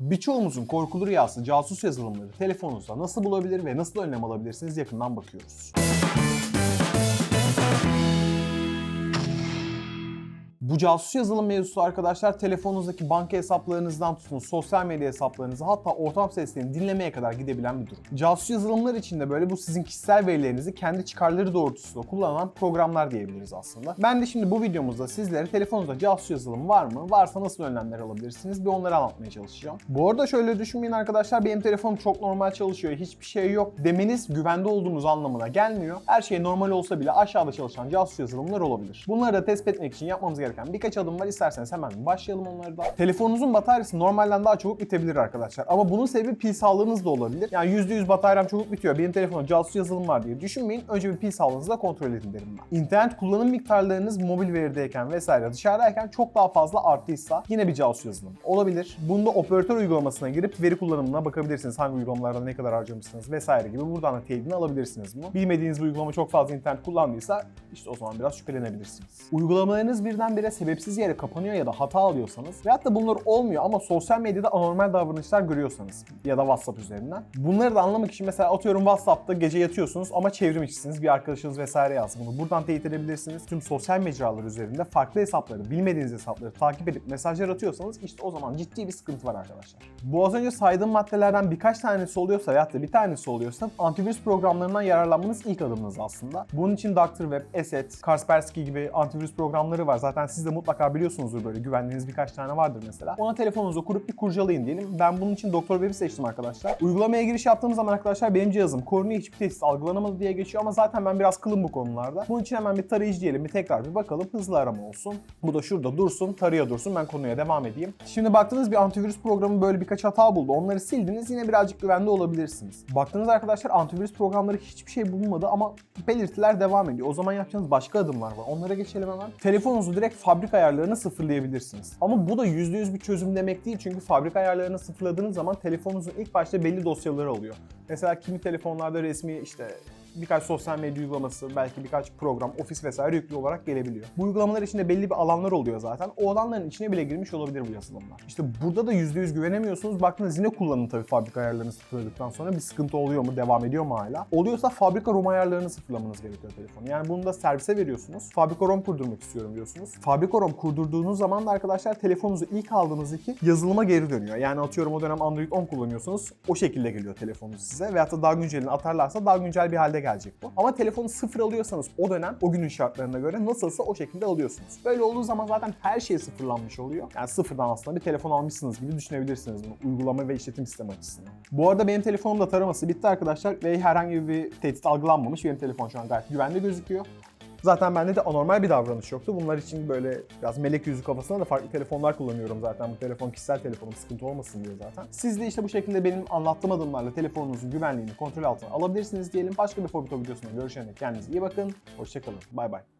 Birçoğumuzun korkulu rüyası casus yazılımları telefonunuzda nasıl bulabilir ve nasıl önlem alabilirsiniz yakından bakıyoruz. Bu casus yazılım mevzusu arkadaşlar telefonunuzdaki banka hesaplarınızdan tutun sosyal medya hesaplarınıza hatta ortam seslerini dinlemeye kadar gidebilen bir durum. Casus yazılımlar içinde böyle bu sizin kişisel verilerinizi kendi çıkarları doğrultusunda kullanan programlar diyebiliriz aslında. Ben de şimdi bu videomuzda sizlere telefonunuzda casus yazılım var mı? Varsa nasıl önlemler alabilirsiniz? Bir onları anlatmaya çalışacağım. Bu arada şöyle düşünmeyin arkadaşlar benim telefonum çok normal çalışıyor hiçbir şey yok demeniz güvende olduğunuz anlamına gelmiyor. Her şey normal olsa bile aşağıda çalışan casus yazılımlar olabilir. Bunları da tespit etmek için yapmamız gereken birkaç adım var. İsterseniz hemen başlayalım onları da. Telefonunuzun bataryası normalden daha çabuk bitebilir arkadaşlar. Ama bunun sebebi pil sağlığınız da olabilir. Yani %100 bataryam çabuk bitiyor. Benim telefonum casus yazılım var diye düşünmeyin. Önce bir pil sağlığınızı da kontrol edin derim ben. İnternet kullanım miktarlarınız mobil verideyken vesaire dışarıdayken çok daha fazla arttıysa yine bir casus yazılım olabilir. Bunda operatör uygulamasına girip veri kullanımına bakabilirsiniz. Hangi uygulamalarda ne kadar harcamışsınız vesaire gibi. Buradan da teyidini alabilirsiniz bunu. Bilmediğiniz bir uygulama çok fazla internet kullandıysa işte o zaman biraz şüphelenebilirsiniz. Uygulamalarınız birdenbire sebepsiz yere kapanıyor ya da hata alıyorsanız veyahut da bunlar olmuyor ama sosyal medyada anormal davranışlar görüyorsanız ya da WhatsApp üzerinden. Bunları da anlamak için mesela atıyorum WhatsApp'ta gece yatıyorsunuz ama çevrim içisiniz bir arkadaşınız vesaire yazdı bunu. Buradan teyit edebilirsiniz. Tüm sosyal mecralar üzerinde farklı hesapları, bilmediğiniz hesapları takip edip mesajlar atıyorsanız işte o zaman ciddi bir sıkıntı var arkadaşlar. Bu az önce saydığım maddelerden birkaç tanesi oluyorsa veyahut da bir tanesi oluyorsa antivirüs programlarından yararlanmanız ilk adımınız aslında. Bunun için Dr. Web, Asset, Kaspersky gibi antivirüs programları var. Zaten siz de mutlaka biliyorsunuzdur böyle güvendiğiniz birkaç tane vardır mesela. Ona telefonunuza kurup bir kurcalayın diyelim. Ben bunun için Dr. Web'i seçtim arkadaşlar. Uygulamaya giriş yaptığım zaman arkadaşlar benim cihazım korunuyor hiçbir tesis algılanamadı diye geçiyor ama zaten ben biraz kılım bu konularda. Bunun için hemen bir tarayıcı diyelim bir tekrar bir bakalım. Hızlı arama olsun. Bu da şurada dursun, tarıyor dursun. Ben konuya devam edeyim. Şimdi baktınız bir antivirüs programı böyle birkaç hata buldu. Onları sildiniz yine birazcık güvende olabilirsiniz. Baktınız arkadaşlar antivirüs programları hiçbir şey bulmadı ama belirtiler devam ediyor. O zaman yapacağınız başka adımlar var. Onlara geçelim hemen. Telefonunuzu direkt fabrika ayarlarına sıfırlayabilirsiniz. Ama bu da %100 bir çözüm demek değil. Çünkü fabrika ayarlarını sıfırladığınız zaman telefonunuzun ilk başta belli dosyaları oluyor. Mesela kimi telefonlarda resmi işte birkaç sosyal medya uygulaması, belki birkaç program, ofis vesaire yüklü olarak gelebiliyor. Bu uygulamalar içinde belli bir alanlar oluyor zaten. O alanların içine bile girmiş olabilir bu yazılımlar. İşte burada da %100 güvenemiyorsunuz. Baktınız yine kullanın tabii fabrika ayarlarını sıfırladıktan sonra bir sıkıntı oluyor mu, devam ediyor mu hala? Oluyorsa fabrika ROM ayarlarını sıfırlamanız gerekiyor telefonu. Yani bunu da servise veriyorsunuz. Fabrika ROM kurdurmak istiyorum diyorsunuz. Fabrika ROM kurdurduğunuz zaman da arkadaşlar telefonunuzu ilk aldığınız iki yazılıma geri dönüyor. Yani atıyorum o dönem Android 10 kullanıyorsunuz. O şekilde geliyor telefonunuz size. Veyahut da daha güncelini atarlarsa daha güncel bir halde gelecek bu. Ama telefonu sıfır alıyorsanız o dönem o günün şartlarına göre nasılsa o şekilde alıyorsunuz. Böyle olduğu zaman zaten her şey sıfırlanmış oluyor. Yani sıfırdan aslında bir telefon almışsınız gibi düşünebilirsiniz bunu uygulama ve işletim sistemi açısından. Bu arada benim telefonum da taraması bitti arkadaşlar ve herhangi bir tehdit algılanmamış. Benim telefon şu an gayet güvenli gözüküyor. Zaten bende de anormal bir davranış yoktu. Bunlar için böyle biraz melek yüzü kafasına da farklı telefonlar kullanıyorum zaten. Bu telefon kişisel telefonum sıkıntı olmasın diye zaten. Siz de işte bu şekilde benim anlattığım adımlarla telefonunuzun güvenliğini kontrol altına alabilirsiniz diyelim. Başka bir Fobito videosunda görüşene dek kendinize iyi bakın. Hoşçakalın. Bay bay.